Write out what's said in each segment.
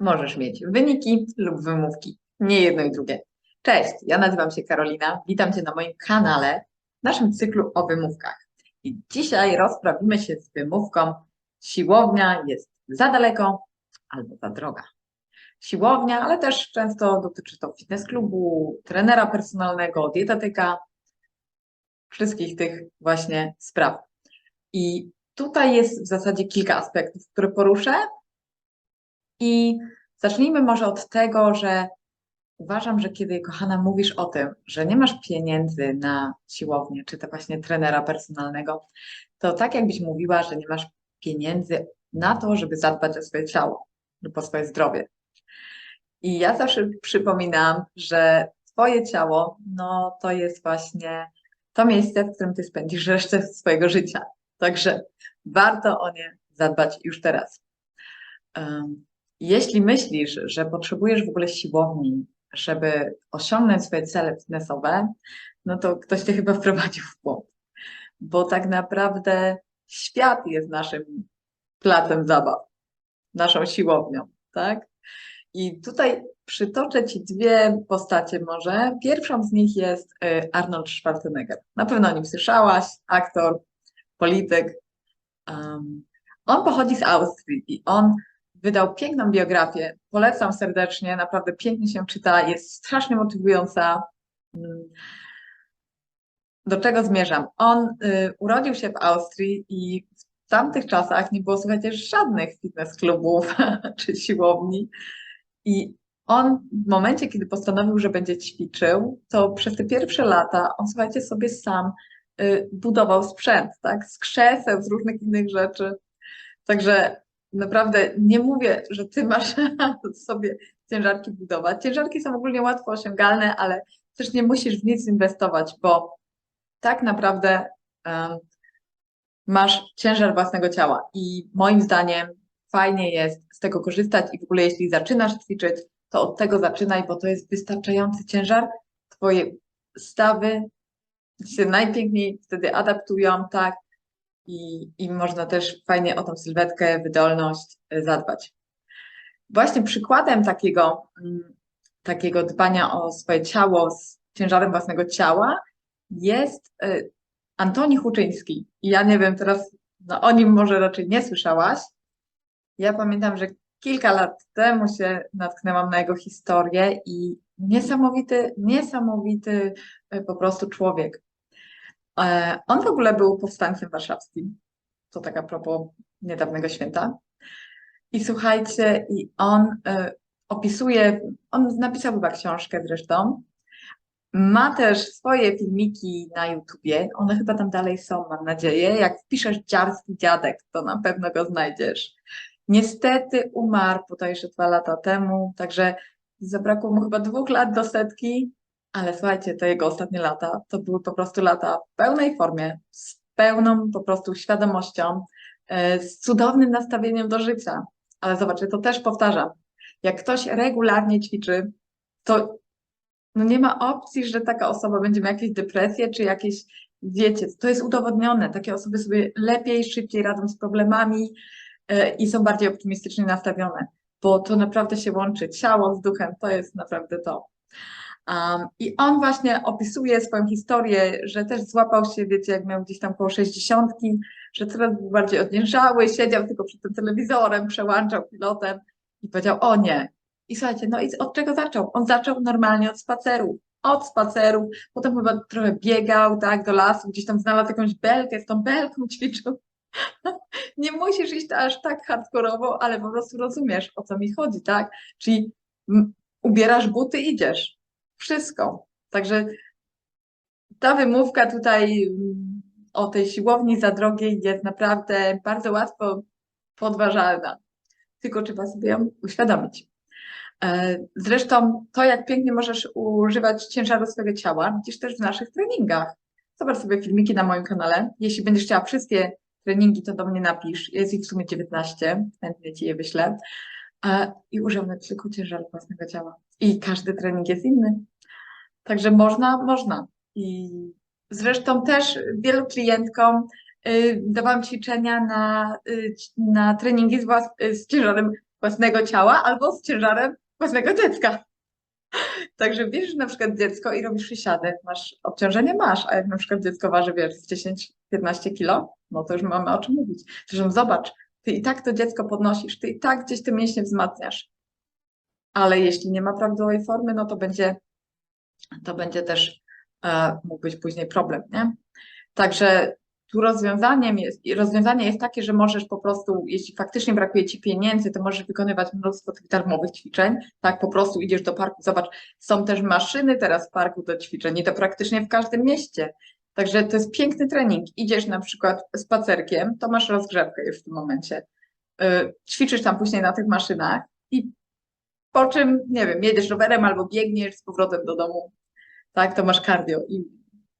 możesz mieć wyniki lub wymówki. Nie jedno i drugie. Cześć, ja nazywam się Karolina. Witam Cię na moim kanale, w naszym cyklu o wymówkach. I dzisiaj rozprawimy się z wymówką siłownia jest za daleko albo za droga. Siłownia, ale też często dotyczy to fitness klubu, trenera personalnego, dietetyka, wszystkich tych właśnie spraw. I tutaj jest w zasadzie kilka aspektów, które poruszę, i zacznijmy może od tego, że uważam, że kiedy, kochana, mówisz o tym, że nie masz pieniędzy na siłownię, czy to właśnie trenera personalnego, to tak jakbyś mówiła, że nie masz pieniędzy na to, żeby zadbać o swoje ciało lub o swoje zdrowie. I ja zawsze przypominam, że Twoje ciało, no to jest właśnie to miejsce, w którym Ty spędzisz resztę swojego życia. Także warto o nie zadbać już teraz. Jeśli myślisz, że potrzebujesz w ogóle siłowni, żeby osiągnąć swoje cele fitnessowe, no to ktoś cię chyba wprowadził w błąd. Bo tak naprawdę świat jest naszym placem zabaw, naszą siłownią, tak? I tutaj przytoczę Ci dwie postacie może. Pierwszą z nich jest y, Arnold Schwarzenegger. Na pewno o nim słyszałaś, aktor, polityk. Um, on pochodzi z Austrii i on wydał piękną biografię. Polecam serdecznie, naprawdę pięknie się czyta, jest strasznie motywująca. Mm. Do czego zmierzam? On y, urodził się w Austrii i w tamtych czasach nie było, słuchajcie, żadnych fitness klubów czy siłowni. I on w momencie, kiedy postanowił, że będzie ćwiczył, to przez te pierwsze lata on, słuchajcie, sobie sam y, budował sprzęt, tak? Z krzeseł, z różnych innych rzeczy. Także naprawdę nie mówię, że ty masz sobie ciężarki budować. Ciężarki są ogólnie łatwo osiągalne, ale też nie musisz w nic inwestować, bo tak naprawdę um, masz ciężar własnego ciała i moim zdaniem fajnie jest z tego korzystać i w ogóle jeśli zaczynasz ćwiczyć, to od tego zaczynaj, bo to jest wystarczający ciężar. Twoje stawy się najpiękniej wtedy adaptują, tak, i, i można też fajnie o tą sylwetkę, wydolność e, zadbać. Właśnie przykładem takiego, mm, takiego dbania o swoje ciało z ciężarem własnego ciała jest e, Antoni Huczyński. Ja nie wiem, teraz no, o nim może raczej nie słyszałaś. Ja pamiętam, że kilka lat temu się natknęłam na jego historię i niesamowity, niesamowity e, po prostu człowiek. E, on w ogóle był powstańcem warszawskim. To tak a propos niedawnego święta. I słuchajcie, i on y, opisuje, on napisał chyba książkę zresztą. Ma też swoje filmiki na YouTubie. One chyba tam dalej są, mam nadzieję. Jak wpiszesz dziarski dziadek, to na pewno go znajdziesz. Niestety umarł bodajże dwa lata temu, także zabrakło mu chyba dwóch lat do setki, ale słuchajcie, te jego ostatnie lata to były po prostu lata w pełnej formie, z pełną po prostu świadomością, e, z cudownym nastawieniem do życia. Ale zobaczcie, to też powtarzam. Jak ktoś regularnie ćwiczy, to no nie ma opcji, że taka osoba będzie miała jakieś depresje czy jakieś, wiecie, to jest udowodnione. Takie osoby sobie lepiej, szybciej radzą z problemami e, i są bardziej optymistycznie nastawione, bo to naprawdę się łączy ciało z duchem, to jest naprawdę to. Um, I on właśnie opisuje swoją historię, że też złapał się, wiecie, jak miał gdzieś tam koło sześćdziesiątki, że coraz bardziej odniężały, siedział tylko przed tym telewizorem, przełączał pilotem i powiedział, o nie. I słuchajcie, no i od czego zaczął? On zaczął normalnie od spacerów, od spacerów, potem chyba trochę biegał, tak, do lasu, gdzieś tam znalazł jakąś belkę, z tą belką ćwiczył. nie musisz iść aż tak hardkorowo, ale po prostu rozumiesz, o co mi chodzi, tak? Czyli ubierasz buty, idziesz wszystko. Także ta wymówka tutaj mm, o tej siłowni za drogiej jest naprawdę bardzo łatwo podważalna. Tylko trzeba sobie ją uświadomić. E, zresztą to, jak pięknie możesz używać ciężaru swojego ciała, widzisz też w naszych treningach. Zobacz sobie filmiki na moim kanale. Jeśli będziesz chciała wszystkie treningi, to do mnie napisz. Jest ich w sumie 19, chętnie Ci je wyślę. E, I używamy tylko ciężaru własnego ciała. I każdy trening jest inny. Także można, można. I zresztą też wielu klientkom y, dawałam ćwiczenia na, y, na treningi z, włas, y, z ciężarem własnego ciała albo z ciężarem własnego dziecka. Także bierzesz na przykład dziecko i robisz przysiady, masz obciążenie masz, a jak na przykład dziecko waży, wiesz, z 10-15 kilo, no to już mamy o czym mówić. Zresztą zobacz, ty i tak to dziecko podnosisz, ty i tak gdzieś te mięśnie wzmacniasz. Ale jeśli nie ma prawidłowej formy, no to będzie, to będzie też e, mógł być później problem, nie? Także tu rozwiązaniem jest, rozwiązanie jest takie, że możesz po prostu, jeśli faktycznie brakuje ci pieniędzy, to możesz wykonywać mnóstwo tych darmowych ćwiczeń, tak, po prostu idziesz do parku, zobacz, są też maszyny teraz w parku do ćwiczeń i to praktycznie w każdym mieście. Także to jest piękny trening. Idziesz na przykład spacerkiem, to masz rozgrzewkę już w tym momencie. Yy, ćwiczysz tam później na tych maszynach i po czym, nie wiem, jedziesz rowerem albo biegniesz z powrotem do domu, tak, to masz cardio i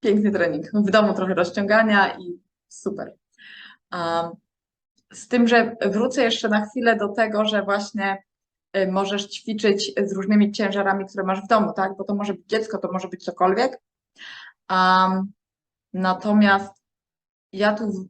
piękny trening. W domu trochę rozciągania i super. Um, z tym, że wrócę jeszcze na chwilę do tego, że właśnie y, możesz ćwiczyć z różnymi ciężarami, które masz w domu, tak? Bo to może być dziecko, to może być cokolwiek. Um, natomiast ja tu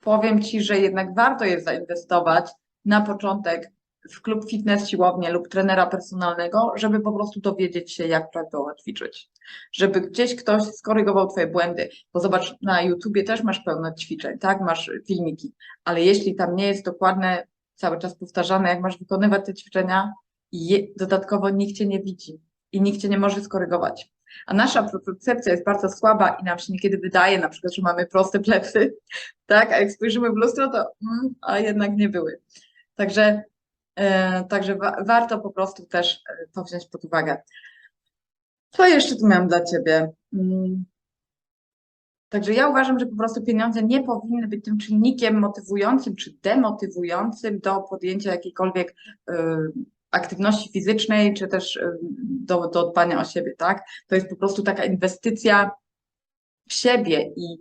powiem Ci, że jednak warto jest zainwestować na początek w klub fitness, siłownię lub trenera personalnego, żeby po prostu dowiedzieć się, jak prawidłowo ćwiczyć. Żeby gdzieś ktoś skorygował Twoje błędy. Bo zobacz, na YouTubie też masz pełno ćwiczeń, tak? Masz filmiki, ale jeśli tam nie jest dokładne, cały czas powtarzane, jak masz wykonywać te ćwiczenia, i dodatkowo nikt Cię nie widzi i nikt Cię nie może skorygować. A nasza percepcja jest bardzo słaba i nam się niekiedy wydaje, na przykład, że mamy proste plecy, tak? A jak spojrzymy w lustro, to mm, a jednak nie były. Także także wa warto po prostu też e, to wziąć pod uwagę. Co jeszcze tu miałam dla Ciebie? Mm. Także ja uważam, że po prostu pieniądze nie powinny być tym czynnikiem motywującym czy demotywującym do podjęcia jakiejkolwiek y, aktywności fizycznej, czy też do, do dbania o siebie, tak? To jest po prostu taka inwestycja w siebie i,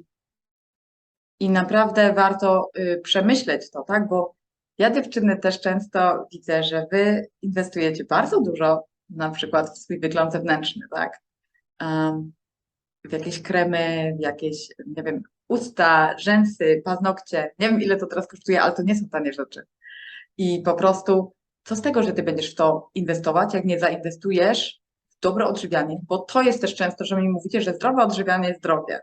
i naprawdę warto przemyśleć to, tak? Bo ja dziewczyny też często widzę, że wy inwestujecie bardzo dużo na przykład w swój wygląd zewnętrzny, tak? W jakieś kremy, w jakieś, nie wiem, usta, rzęsy, paznokcie. Nie wiem, ile to teraz kosztuje, ale to nie są tanie rzeczy. I po prostu, co z tego, że ty będziesz w to inwestować, jak nie zainwestujesz w dobre odżywianie? Bo to jest też często, że mi mówicie, że zdrowe odżywianie jest drogie.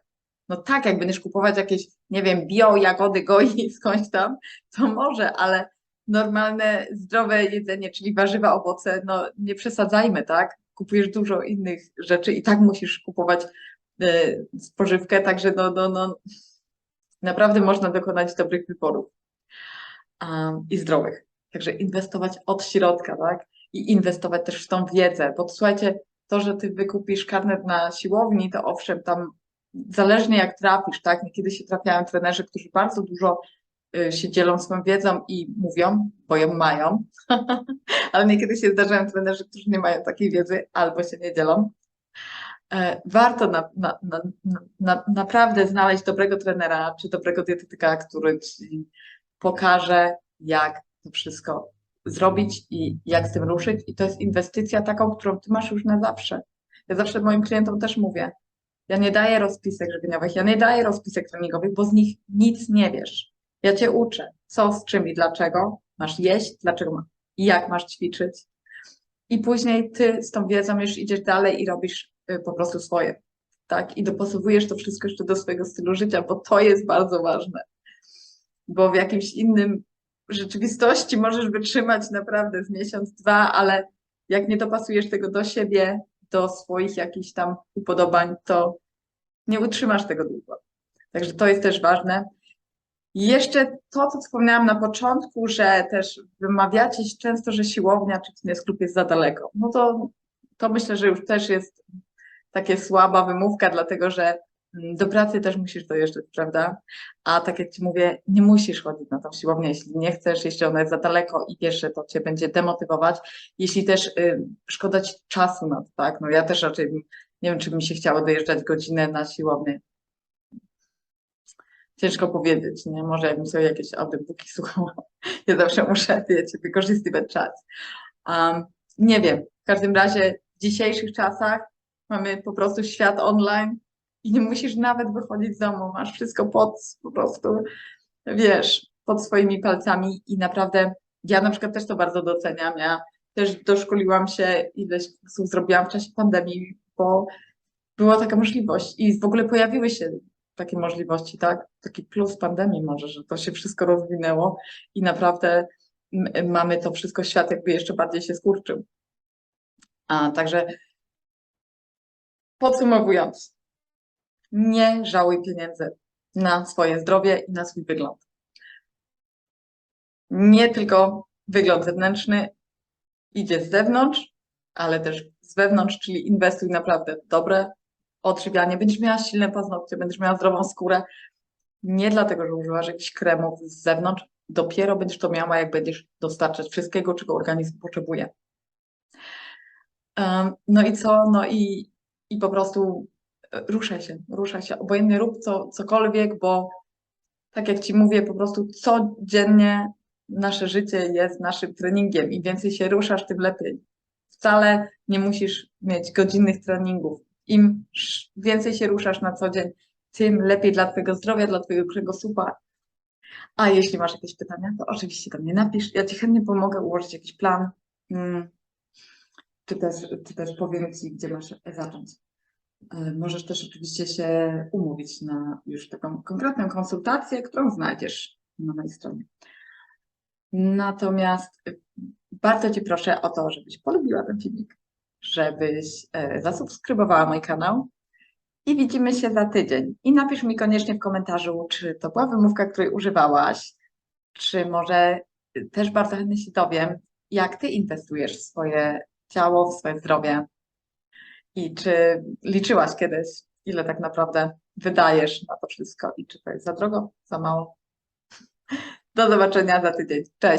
No tak, jak będziesz kupować jakieś, nie wiem, bio, jagody, goi skądś tam, to może, ale normalne, zdrowe jedzenie, czyli warzywa, owoce, no nie przesadzajmy, tak? Kupujesz dużo innych rzeczy i tak musisz kupować y, spożywkę, także no, no, no, naprawdę można dokonać dobrych wyborów um, i zdrowych. Także inwestować od środka, tak? I inwestować też w tą wiedzę, bo słuchajcie, to, że ty wykupisz karnet na siłowni, to owszem, tam zależnie jak trafisz, tak? Niekiedy się trafiają trenerzy, którzy bardzo dużo y, się dzielą swoją wiedzą i mówią, bo ją mają, ale niekiedy się zdarzają trenerzy, którzy nie mają takiej wiedzy albo się nie dzielą. E, warto na, na, na, na, naprawdę znaleźć dobrego trenera czy dobrego dietetyka, który ci pokaże, jak to wszystko zrobić i jak z tym ruszyć. I to jest inwestycja taką, którą ty masz już na zawsze. Ja zawsze moim klientom też mówię, ja nie daję rozpisek żywieniowych, ja nie daję rozpisek treningowych, bo z nich nic nie wiesz. Ja cię uczę, co z czym i dlaczego masz jeść, dlaczego i jak masz ćwiczyć. I później ty z tą wiedzą już idziesz dalej i robisz y, po prostu swoje. Tak? I dopasowujesz to wszystko jeszcze do swojego stylu życia, bo to jest bardzo ważne. Bo w jakimś innym rzeczywistości możesz wytrzymać naprawdę z miesiąc, dwa, ale jak nie dopasujesz tego do siebie, do swoich jakichś tam upodobań, to nie utrzymasz tego długo. Także to jest też ważne. Jeszcze to, co wspomniałam na początku, że też wymawiacie często, że siłownia czy fitness klub jest za daleko. No to, to myślę, że już też jest takie słaba wymówka, dlatego że do pracy też musisz dojeżdżać, prawda? A tak jak Ci mówię, nie musisz chodzić na tą siłownię, jeśli nie chcesz, jeśli ona jest za daleko i wiesz, że to Cię będzie demotywować, jeśli też y, szkoda Ci czasu na to, tak? No ja też raczej nie wiem, czy mi się chciało dojeżdżać godzinę na siłownię. Ciężko powiedzieć, nie? Może jakbym sobie jakieś audiobooki słuchała. Ja zawsze muszę, wiecie, wykorzystywać czas. Um, nie wiem, w każdym razie w dzisiejszych czasach mamy po prostu świat online, i nie musisz nawet wychodzić z domu, masz wszystko pod po prostu, wiesz, pod swoimi palcami i naprawdę Ja na przykład też to bardzo doceniam. Ja też doszkoliłam się, ileś kursów zrobiłam w czasie pandemii, bo była taka możliwość i w ogóle pojawiły się takie możliwości, tak? Taki plus pandemii może, że to się wszystko rozwinęło i naprawdę mamy to wszystko, świat jakby jeszcze bardziej się skurczył. A także podsumowując, nie żałuj pieniędzy na swoje zdrowie i na swój wygląd. Nie tylko wygląd zewnętrzny idzie z zewnątrz, ale też z wewnątrz, czyli inwestuj naprawdę w dobre odżywianie. Będziesz miała silne paznokcie, będziesz miała zdrową skórę. Nie dlatego, że używasz jakichś kremów z zewnątrz, dopiero będziesz to miała, jak będziesz dostarczać wszystkiego, czego organizm potrzebuje. No i co? No i, i po prostu ruszaj się, ruszaj się. Obojętnie rób co, cokolwiek, bo tak jak Ci mówię, po prostu codziennie nasze życie jest naszym treningiem. Im więcej się ruszasz, tym lepiej. Wcale nie musisz mieć godzinnych treningów. Im więcej się ruszasz na co dzień, tym lepiej dla Twojego zdrowia, dla Twojego kręgosłupa. A jeśli masz jakieś pytania, to oczywiście do mnie napisz. Ja Ci chętnie pomogę ułożyć jakiś plan. Mm, Czy też, czy też powiem Ci, gdzie masz zacząć. E, Możesz też oczywiście się umówić na już taką konkretną konsultację, którą znajdziesz na mojej stronie. Natomiast y, bardzo Cię proszę o to, żebyś polubiła ten filmik, żebyś e, zasubskrybowała mój kanał i widzimy się za tydzień. I napisz mi koniecznie w komentarzu, czy to była wymówka, której używałaś, czy może y, też bardzo chętnie się dowiem, jak Ty inwestujesz w swoje ciało, w swoje zdrowie i czy liczyłaś kiedyś, ile tak naprawdę wydajesz na to wszystko i czy to jest za drogo, za mało. Do zobaczenia za tydzień. Cześć!